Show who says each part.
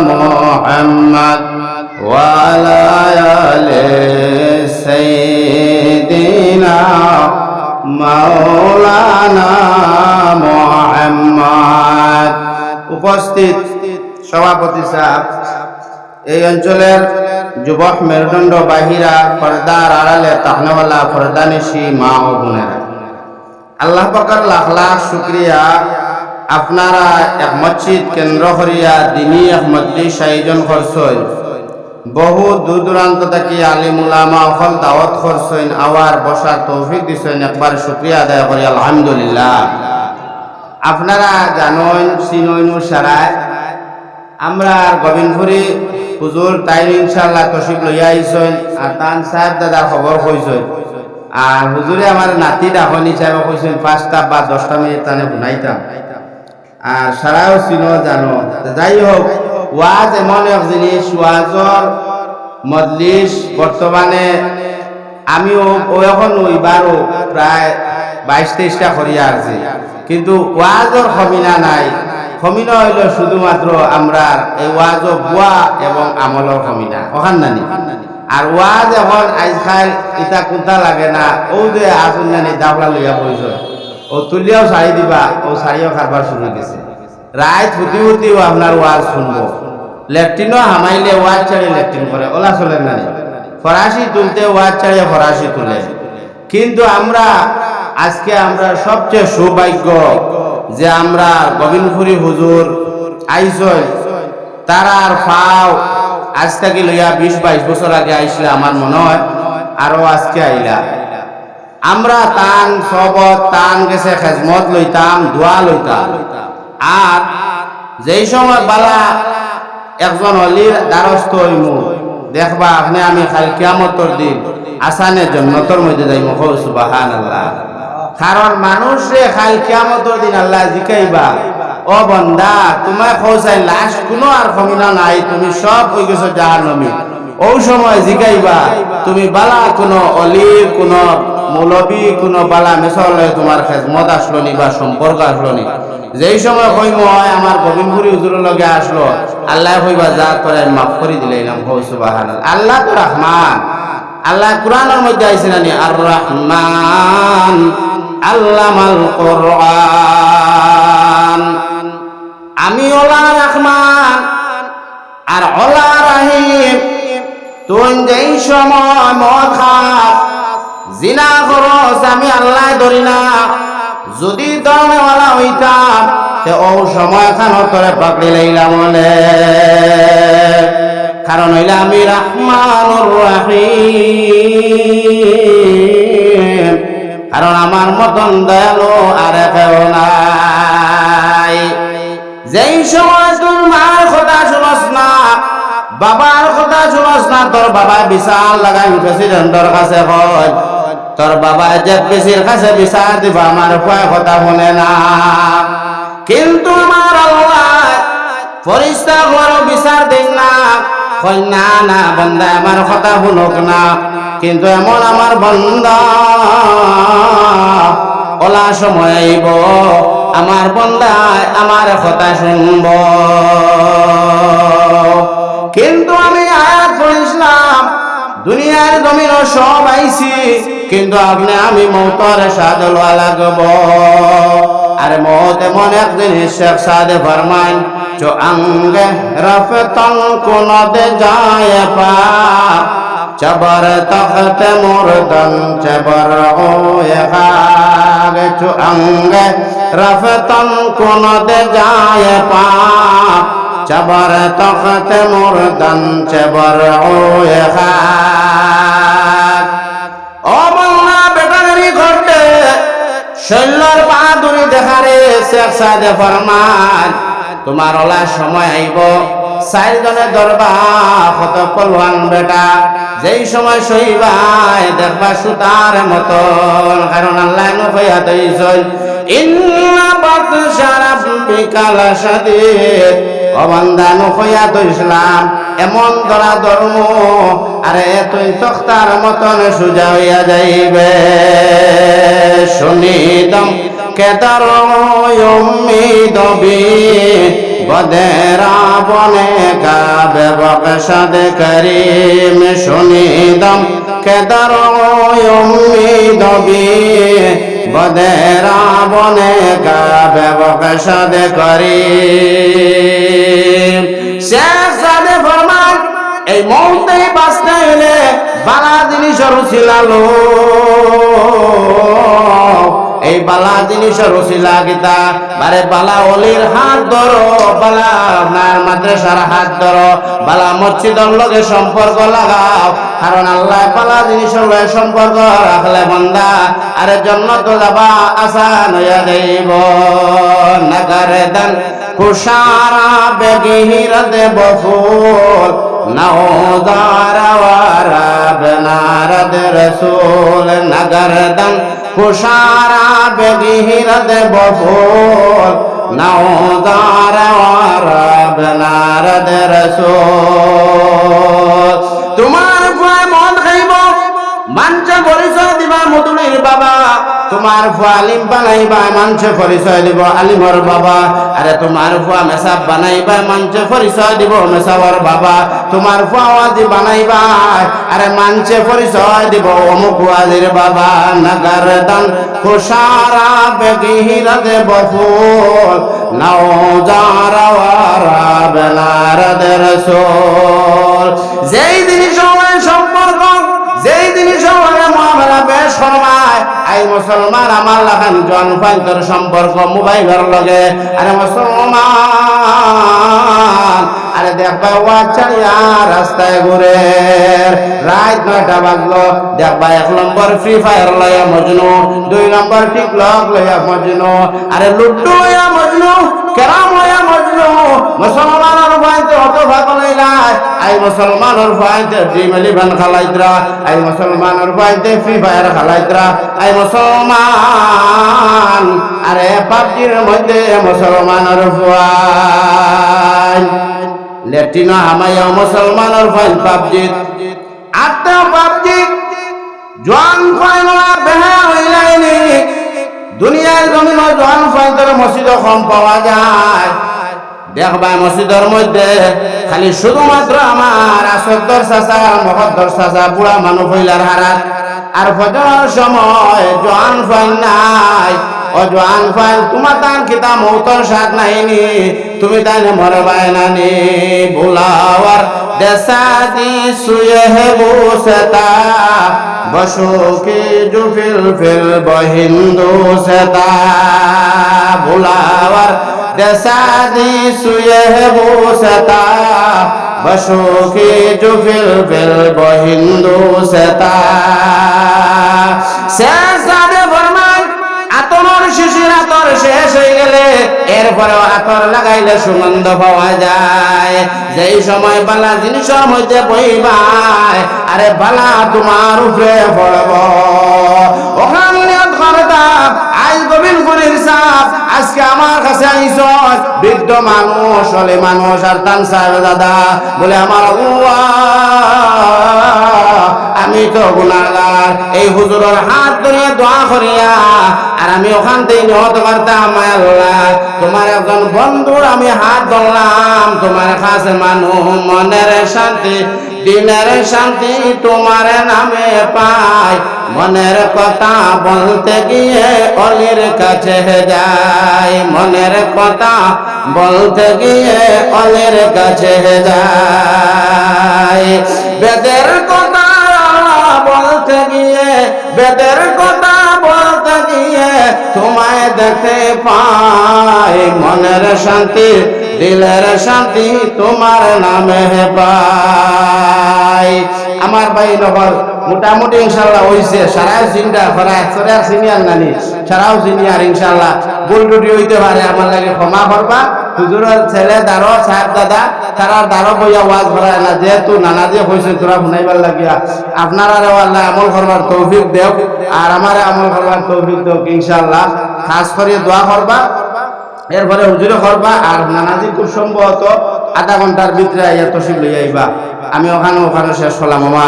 Speaker 1: محمد وعلى آل سيدنا مولانا محمد উপস্থিত সভাপতি সাহেব এই অঞ্চলের যুবক মেরুদণ্ড বাহিরা পর্দার আড়ালে তাহনাওয়ালা পর্দানিশি মা ও বোনেরা আল্লাহ পাকার লাখ লাখ শুক্রিয়া আপনারা এক মসজিদ কেন্দ্র করিয়া দিনী এক মজলিস আয়োজন করছেন। বহু দূর দূরান্ত থেকে আলিম উলামা অকল দাওয়াত করছেন, আওয়ার বসার তৌফিক দিছেন, একবার শুক্রিয়া আদায় করি, আলহামদুলিল্লাহ। আপনারা জানেন সিনইনু সারায়। আমরা গোবিন্দপুরি হুজুর তাই ইনশাল্লাহ তসিব লইয়া আইসেন আর তান সাহেব দাদা খবর কইসেন আর হুজুরে আমার নাতি ডাকন হিসাবে কইসেন পাঁচটা বা দশটা মিনিট তানে শুনাইতাম। আর সারাও চিনো জানো। যাই হোক ওয়াজ এমন এক জিনিস ওয়াজর মজলিস বর্তমানে আমিও এখন ওইবারও প্রায় বাইশ তেইশটা করিয়া আছি কিন্তু ওয়াজর খমিনা নাই। খমিনা হইল শুধুমাত্র আমরা এই ওয়াজ বুয়া এবং আমলর খমিনা ওখান নানি। আর ওয়াজ এখন আজকাল ইটা কোনটা লাগে না। ও যে আসুন নানি, দাবলা লইয়া বইছ। ও তুলিয়াও শাড়ি দিবা, ও শাড়িও খাবার শুরু গেছে রায় ফুটি ফুটিও আপনার ওয়াজ শুনব। লেট্রিনও হামাইলে ওয়াজ ছাড়িয়ে লেট্রিন করে ওলা চলে না ফরাসি তুলতে ওয়াজ ছাড়িয়ে ফরাসি তুলে। কিন্তু আমরা, আজকে আমরা সবচেয়ে সৌভাগ্য যে আমরা গোবিন্দপুরি হুজুর আইসই তারার ফাও আজ থেকে লইয়া বিশ বাইশ বছর আগে আইসলে আমার মনে হয় আরও আজকে আইলা। আমরা তান সবত তান গেছে খেজমত লইতাম দোয়া লইতাম। আর যেই সময় বালা একজন অলির দ্বারস্থ হইমু, দেখবা আপনি আমি খালি কিয়ামতর দিন আসানের জন্মতর মধ্যে যাইমু। হৌ সুবাহান আল্লাহ কারণ মানুষে খালি কিয়ামতর দিন আল্লাহ জিকাইবা, ও বন্দা, তোমায় খোঁজাই লাশ কোনো আর খমিনা নাই, তুমি সব হয়ে গেছো জাহান্নমী। ওই সময় জিকাইবা, তুমি বালা কোনো অলির কোনো মৌলবী কোনো বালা মেসলে তোমার খেজমত আসলো নি বা সম্পর্ক আসলো নি? যেই সময় কইম হয় আমার গোবিন্দপুরি হুজুরের লগে আসলো। আল্লাহ কইবা, যা তোরা মাফ করে দিলাম সুবাহান আল্লাহ তো রহমান। আল্লাহ কোরআনের মধ্যে আইছে নানি আর রহমান আল্লামাল কোরআন। আমি ওলা রহমান আর ওলা রাহিম। তুই যেই সময় মদ খাস জিনা খরচ আমি আল্লাহ ধরি না। যদি দরনেওয়ালা হইতাম তে ও সময় খান তোরে পাকড়ি লাইলাম কারণ হইলে আমি রাহমানুর রাহিম। কারণ আমার মতন দয়ালু আর কেউ নাই। যেই সময় তোর মার কথা শুনস না, বাবার কথা শুনস না, তোর বাবা বিশাল লাগাই প্রেসিডেন্টর কাছে হয়। তোর বাবা যে পিসির কাছে বিচার দিব, আমার কয় কথা শুনে না। কিন্তু আমার ফরিস্তা ঘর বিচার দিন না। কই না না, বন্দা, আমার কথা শুনুক না। কিন্তু এমন আমার বন্দা ওলা সময় আইব, আমার বন্দায় আমার কথা শুনব। কিন্তু আমি আয়াত পড়িছিলাম দুনিয়ার জমিন সব আইছি, কিন্তু আপনি আমি মৌতর সাদ লওয়া লাগব। আরে মত এমন এক জিনিস শেখ সাদে ফরমান চো আঙ্গে রফতন কোনতে যায় পা, চবর তখত মুরদন চবর ও একাগ চো আঙ্গে রফতন কোনতে যায় পা, চবর তখত মুরদন চবর ও সাদে ফরমান, তোমার ওলা সময় আইব। চারিজনে দরবা কত পলওয়ান বেটা, যেই সময় সইবাই দেখবা সুতার মতন। কারণ আল্লাহ নকইয়া দইছই এমন ধরা ধর্ম, আরে তুই তখতার মতন সুজা হইয়া যাইবে। শুনিদম কেদার উম্মিদ বি বদেরা বনে গাবে বকশদ করিম, শুনিদম কেদর উম্মিদ বি বদেরা বনে গাবে বকশদ করিম। শেষ সাদে ফরমান, এই মৌতে বাঁচতে হলে বালা জিনিসের উচিলালো এই বালা জিনিসের উচিলা গীতা। বারে বালা অলির হাত ধরো, বালা আপনার মাদ্রাসার হাত ধরো, বালা মসজিদর লগে সম্পর্ক লাগাও। কারণ আল্লাহ বালা জিনিসের লগে সম্পর্ক রাখলে বন্দা আরে জন্নত যাবা, আসান হইয়া দেব নগরে দান কুশারা বেগিহির দেব ফুল। নওদারা বনারদ রসুল নগরদন কুশারা বেগিহির দেব ফুল নওদারা বনারদ রসুল তোমার ভয় মন খাইব মানছে পরিচয় দিবা মধুরীর বাবা। তোমার আলিম বানাইবা পরিচয় দিব আলিমর বাবা। আরে তোমার ফুয়া মেসাব বানাইবা, মানছে পরিচয় দিব মেসাবর বাবা। তোমার ওয়াজি বানাইবা, আরে পরিচয় দিব অমুক ওয়াজির বাবা। নগর দান খুশারা বেগিহিরা দেব ফুল নাও যারা বেনারদ রসুল। যেই দিন সময় ফরমায় আই মুসলমান আমার লাখান জন ফাইন্তর সম্পর্ক মোবাইলের লগে। আরে মুসলমান, আরে দেখবা ওয়াচাইয়া রাস্তায় ঘুরে। রাত নয়টা বাজলো, দেখবা এক নম্বর ফ্রি ফায়ার লয়া মজনু, দুই নম্বর টিকলক লয়া মজনু। আরে লুড্ডু লয়া মজনু, কেরাম মুসলমানের ভাইতে অত ভাগল নাই আই মুসলমানের ভাইতে ড্রিম ইলেভেন খালাইত্রা, আই মুসলমানের ভাইতে ফ্রি ফায়ার খালাইত্রা। আই মুসলমান, আরে পাবজির মধ্যে মুসলমানের ভাই লেটিনো হামাইয়া মুসলমানের ভাই পাবজি আত্মা পাবজি জোয়ান ফাইনলা বেহা হইলাইনি। দুনিয়ার জমিন জোয়ান ফাইন্তর মসজিদ কম পাওয়া যায়। দেখবা মসজিদের মধ্যে খালি শুধুমাত্র আমার আসদ্দর চাচা মহদ্দর চাচা, বুড়া মানুষ হইলার হারাত। আর ফজর সময় জোয়ান ফাইন নাই। ও জোয়ান ফাইন তোমার তান কিতা মৌতর সাথ নাইনি তুমি তাইনে মরে বাই নানি বুলাওয়ার দেশাদি সুয়ে হে বুসতা বসো কি জু ফিল বহিন্দু সেতা বুলাওয়ার দেশাদি সুয়ে হে বুসতা বসো কি জু ফিল বহিন্দু সেতা শেষাদে ফরমান আতর শিশির আতর শেষ হয়ে গেলে এরপরে আতর লাগাইলে সুগন্ধ পাওয়া যায়। যেই সময় বালা জিনিসের মধ্যে বইবাই আরে বালা তোমার উপরে পড়ব। আজ আজকে আমার কাছে বৃদ্ধ মানুষ হলে আর দাদা বলে আমার উয়া আমি তো গুণাগার। এই হুজুরের হাত ধরে দোয়া করিয়া, আর আমি ওখান থেকে নিহত করতাম তোমার একজন বন্ধুর আমি হাত ধরলাম। তোমার কাছে মানুষ মনের শান্তি, দিনের শান্তি তোমার নামে পাই। মনের কথা বলতে গিয়ে অলির কাছে যাই। মনের কথা বলতে গিয়ে অলির কাছে যাই। বেদের কথা বেদের কথা বলতে গিয়ে তোমায় দেখতে পাই। মনের শান্তি, দিলের শান্তি তোমার নামে পাই। আমার ভাই নগর মোটামুটি ইনশাল্লাহ হইছে। সারাও চিন্তা করা একশোটা সিনিয়র নানি। সারাও সিনিয়র ইনশাল্লাহ। ভুল টুটি হইতে পারে, আমার লাগে ক্ষমা করবা। হুজুরের ছেলে দারো সাহেব দাদা তারা দারো বইয়া ওয়াজ যেহেতু নানা দিয়ে হয়েছে তোরা শুনাইবার লাগিয়া আল্লাহ আমল করবার তৌফিক দেও আর আমার আমল করবার তৌফিক দেও ইনশাল্লাহ খাস করে দোয়া করবা, এরপরে হুজুরে করবা, আর নানাজি খুব সম্ভবত আধা ঘণ্টার ভিতরে আইয়া তসিব লইয়া আমি ওখানে ওখানে শেষ হলাম আমা